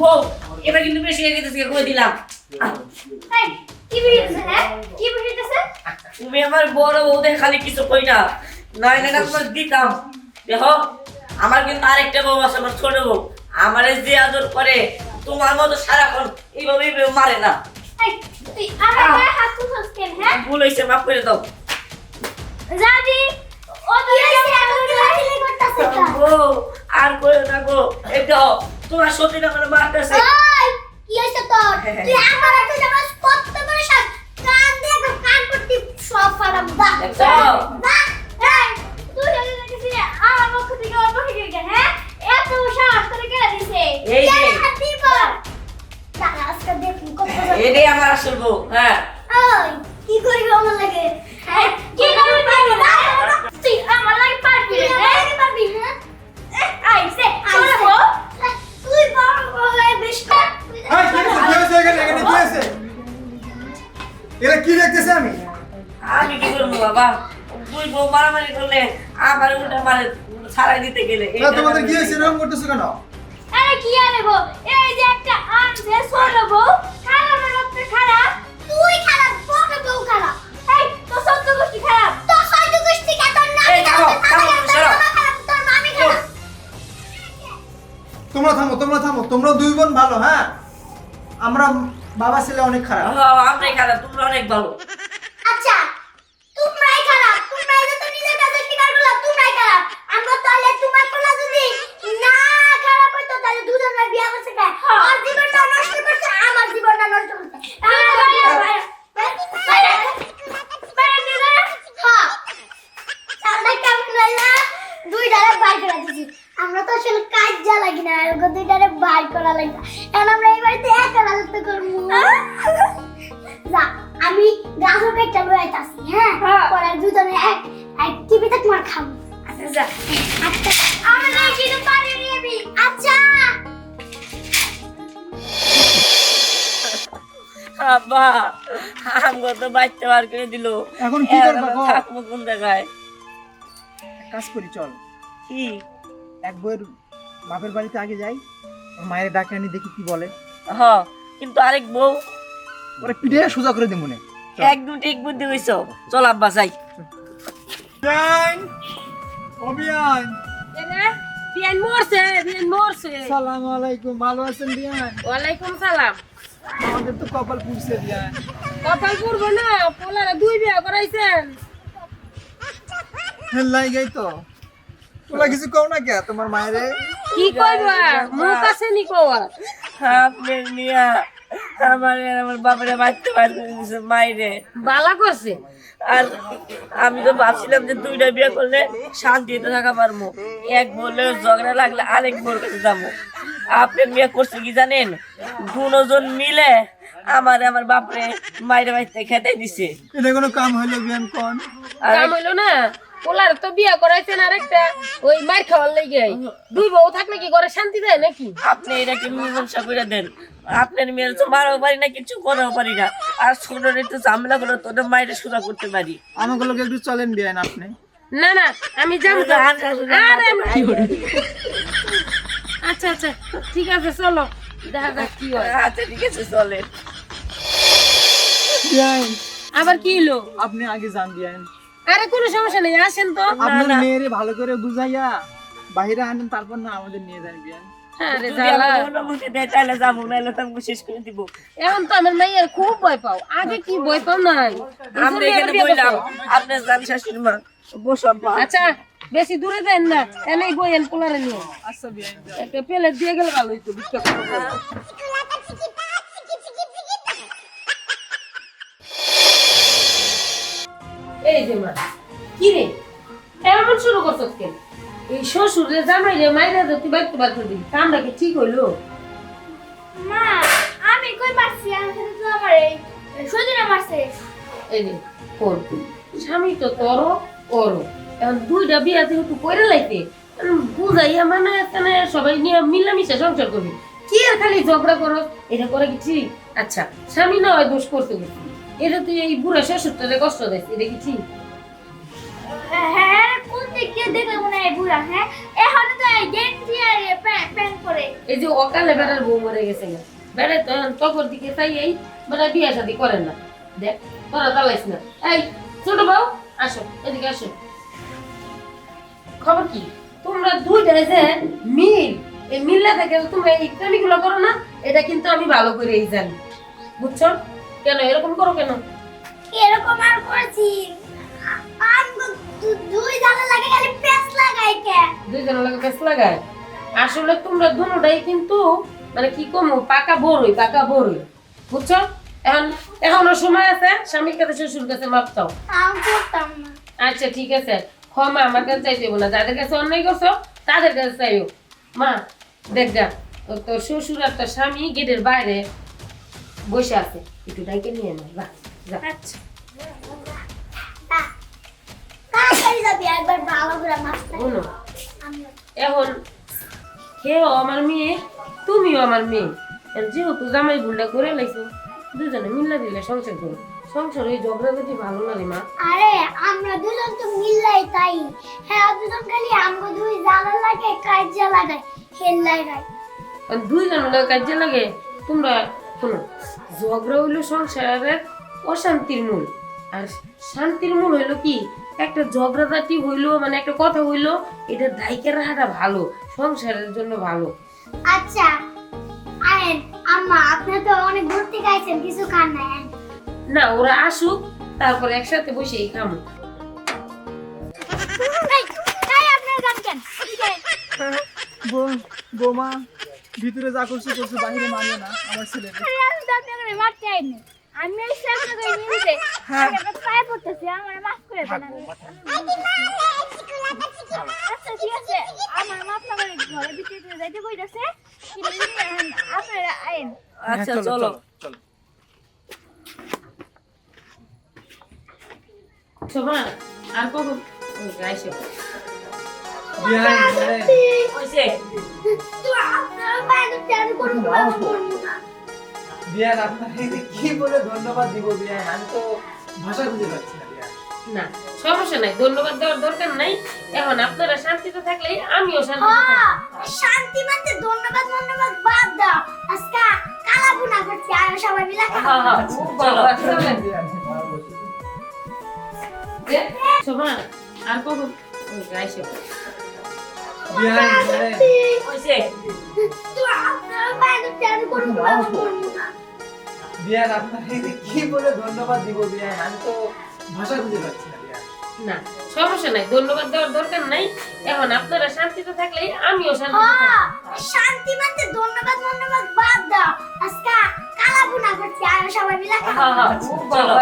বউ এবার কিন্তু বেশি হয়ে গেছে কই দিলাম? কি হ্যাঁ? কি তুমি আমার বড় বউ দেখে খালি কিছু কই না। নইলে না তোমার দিতাম। দেখো আমার কিন্তু আরেকটা বউ আছে আমার ছোট বউ। আমারে যে আদর করে তোমার মতো সারাক্ষণ এইভাবে এইভাবে মারে না। এই তুই আমার গায়ে হাত তুলছিস কেন হ্যাঁ? ভুল হয়েছে মাফ করে দাও। জানি ও তো আর করো না গো। এই দেখো তোমার সত্যি না মানে মারতেছে। ওই কি হইছে তোর? তুই আমার একটা জামা কত করে সাত কান দিয়ে একদম কান পট্টি সব দেখছ? বাহ এই তুই যদি দেখছিস আমার মুখ থেকে অল্প হয়ে গেল হ্যাঁ? এত সাহস করে কে দিছে? এই যে। হাত দিব? আজকে দেখুন কত এটাই আমার আসল বউ হ্যাঁ। ওই কি করবি আমার লাগে? হ্যাঁ? কি করবি? পারবি না তুই আমার লাগে পারবি না হ্যাঁ? পারবি না। আইছে আইছে বড় বেশ এই, কি হয়েছে? এখানে? এখানে কি হয়েছে? এরা কি দেখতেছে আমি আমি কি করব বাবা তুই বউ মারামারি করলে আমার উল্টা মারে ছাড়াই দিতে গেলে না, তোমাদের কি হয়েছে এরকম করতেছো কেন আরে কি আরে গো এই যে একটা আন আমরা বাবা ছেলে অনেক খারাপ। আমরাই খারাপ তোমরা অনেক ভালো। আচ্ছা তোমরাই খারাপ তোমরাই যে তো নিজের কাছে স্বীকার করলা তোমরাই খারাপ আমরা তাহলে তোমার কোলা যদি না খারাপ হইতো তাহলে দুজনের বিয়ে করছে কে আর জীবনটা নষ্ট করছে আমার জীবনটা নষ্ট করছে তাহলে বাইরে বাইরে বাইরে বাইরে দিলে হ্যাঁ চালটা কেমন লাগলা দুই ডালে বাইর করে দিছি আমরা তো আসলে কাজ যা লাগি না ওকে দুই ডালে বাইর করা লাগি এখন আমরা এই বাড়িতে একা রাজত্ব করব যা আমি পেটটা লয়ে আইতাছি হ্যাঁ? পরে দুজনে এক এক টিভিতে তোমার খাব। আচ্ছা যা। আচ্ছা আমি না কিন্তু পানি নিয়ে আচ্ছা। আব্বা আমগো তো বাচ্চা বার করে দিল। এখন কি করবা গো? থাকব কোন জায়গায়? কাজ করি চল। কি? এক বইয়ের বাপের বাড়িতে আগে যাই মায়ের ডাকে আনি দেখি কি বলে। হ। কিন্তু আরেক বউ। ওরা পিঠে সোজা করে দিই মনে একদম ঠিক বুদ্ধি হইছো। চল আব্বা যাই। বিয়ান ও বিয়ান বিয়ান মরছে বিয়ান মরছে। সালাম আলাইকুম ভালো আছেন বিয়ান ওয়ালাইকুম সালাম। আমাদের তো কপাল পুড়ছে বিয়ান কপাল পূর্ব না পোলারা দুই বিয়া করাইছেন। হেল্লাই গাই তো। তোলা কিছু কও না কে তোমার মায়েরে? কি কইবা মুখ আছে নি কোয়া আপনার মিয়া আমার আমার বাপরে বাচ্চা বার করে মাইরে। বালা করছে? আর আমি তো ভাবছিলাম যে দুইটা বিয়ে করলে শান্তিতে থাকা পারব। এক বললে ঝগড়া লাগলে আরেক বোর কাছে যাব। আপনার বিয়ে করছে কি জানেন? দুজন মিলে আমার আমার বাপরে মাইরে বাড়িতে খেতে দিছে। এটা কোনো কাম হইল বিয়ান কোন? আর কাম হইল না? পোলার তো বিয়া করাইছেন আর একটা ওই মার খাওয়ার লেগে। দুই বউ থাকলে কি ঘরে শান্তি দেয় নাকি? আপনি এটা কি মীমাংসা করে দেন। আপনার মেয়ের তো মারাও পারি না কিছু করাও পারি না। আর ছোট একটু ঝামেলা করে তোদের মায়ের সোজা করতে পারি। আমাকে লোক একটু চলেন বিয়ান আপনি। না না আমি জানি তো। আরে আচ্ছা আচ্ছা ঠিক আছে চলো। দেখা যাক কি হয়। আচ্ছা ঠিক আছে চলে বিয়ান আবার কি হলো? আপনি আগে যান বিয়ান আরে কোনো সমস্যা নেই আসেন তো। আপনার মেয়েরে ভালো করে বুঝাইয়া বাইরে আনেন তারপর না আমাদের নিয়ে যান বিয়ান করে এখন তো আমার মেয়ের খুব ভয় পাও। আগে কি ভয় পাও নাই? আমরা এখানে বললাম আপনার জান শাশুড়ি মা বসো আচ্ছা বেশি দূরে যান না এনেই বইয়েন পোলারে নিয়ে। আচ্ছা একটা প্লেট দিয়ে গেলে ভালো হইতো এই যে মা কি রে? এমন শুরু করছস কেন এই শ্বশুরে জামাই রে মাইরা যে তুই বাইতে বার দিবি কামটা কি ঠিক হইল? মা আমি কই মারছি? আমি তো আমার এই মারছে। এই যে কর। স্বামী তো তোর ওর এখন দুইটা বিয়া যেহেতু করে লাইতে বুঝাইয়া মানে এখানে সবাই নিয়ে মিলামিশা সংসার করবি। কি আর খালি ঝগড়া করো এটা করে কি ঠিক? আচ্ছা স্বামী না হয় দোষ করতে গেছি। এটা তুই এই বুড়া শ্বশুরটারে কষ্ট দেয় এটা কি ঠিক? হ্যাঁ কোন থেকে দেখলে মনে হয় বুড়া হ্যাঁ? এখন তো এই গেঞ্জি আর প্যান্ট পরে। এই যে অকালে বেড়ার বউ মরে গেছে না বেড়ে তো তকর দিকে চাই এই বেড়া বিয়া শাদি করেন না। দেখ তোরা তালাইস না। এই ছোট বউ আসো এদিকে আসো। খবর কি? তোমরা দুইটাই যে মিল এই মিল্লা থেকে তোমরা এই করো না এটা কিন্তু আমি ভালো করেই জানি। বুঝছ? কেন? এরকম করো কেন? এরকম আর করেছি। দুই জানা লাগে খালি পেস লাগাই কে। দুইজনের লাগে পেস লাগায় আসলে তোমরা দুটাই কিন্তু মানে কি কমু পাকা বড়ই পাকা বড়ই বুঝছ? এখন এখনও সময় আছে? স্বামীর কাছে শ্বশুর কাছে মাপ চাও? করতাম না। আচ্ছা ঠিক আছে। ক্ষমা আমার কাছে চাইতে হবে না। যাদের কাছে অন্যায় করছ তাদের কাছে চাইও। মা দেখ ও তোর শ্বশুর আর তোর স্বামী গেটের বাইরে বসে আছে। একটু ডাইকে নিয়ে না যা যা। আচ্ছা। একবার ভালো শোনো এখন হেও আমার মেয়ে তুমিও আমার মেয়ে। আর যেহেতু জামাই ভুলটা করে লাইছো দুজনে মিল্লা দিলে সংসার করো। সংসার ওই ঝগড়া যদি ভালো না রে মা। আরে আমরা দুজন তো মিললাই তাই। হ্যাঁ দুজন খালি আমগো দুই জ্বালা লাগে কাজে লাগাই খেল লাগাই আর দুইজন লোক কাজে লাগে তোমরা শোনো ঝগড়া হইল সংসারের অশান্তির মূল। আর শান্তির মূল হইল কি? একটা ঝগড়াঝাটি হইল মানে একটা কথা হইল এটা দায়িকা রাখাটা ভালো সংসারের জন্য ভালো। আচ্ছা আয়েন আম্মা আপনি তো অনেক থেকে আইছেন কিছু খান না না ওরা আসুক তারপর একসাথে বসেই খামো। আপনার গান কেন? বৌমা ভিতরে যা করছে করছে বাইরে মানিয়ে না আমার ছেলে আমি তো মারতে আইনি আমি এই সামনে করে নিতে আমি পায়ে পড়তেছি আমার মাফ করে দেন আচ্ছা ঠিক আছে আমার মাফ না করে ঘরে ভিতরে যাইতে কইতাছে আপনারা আইন আচ্ছা চলো চলো। শোভা আর কখন? আইসো। না আপনাকে কি বলে ধন্যবাদ দিব বিহান আমি তো ভাষা খুঁজে পাচ্ছি না না সমস্যা নাই ধন্যবাদ দেওয়ার দরকার নাই। এখন আপনারা শান্তিতে থাকলেই আমিও শান্তিতে শান্তি মানতে ধন্যবাদ ধন্যবাদ বাদ দাও। আজকে কালা বুনা করছি আর সবাই মিলে হ্যাঁ হ্যাঁ শোভা আর কখন? ওই আইসো বিহান বিহান হইছে তো আপনারা পায়ে ধরতে আমি কোনো কাজ করব না বিহান আপনাকে কি বলে ধন্যবাদ দিব বিহান? আমি তো ভাষা খুঁজে পাচ্ছি না না সমস্যা নাই ধন্যবাদ দেওয়ার দরকার নাই। এখন আপনারা শান্তিতে থাকলেই আমিও শান্তিতে শান্তি মানতে ধন্যবাদ ধন্যবাদ বাদ দাও। আজকে কালা বুনা করছি আর সবাই মিলে হ্যাঁ হ্যাঁ চলো।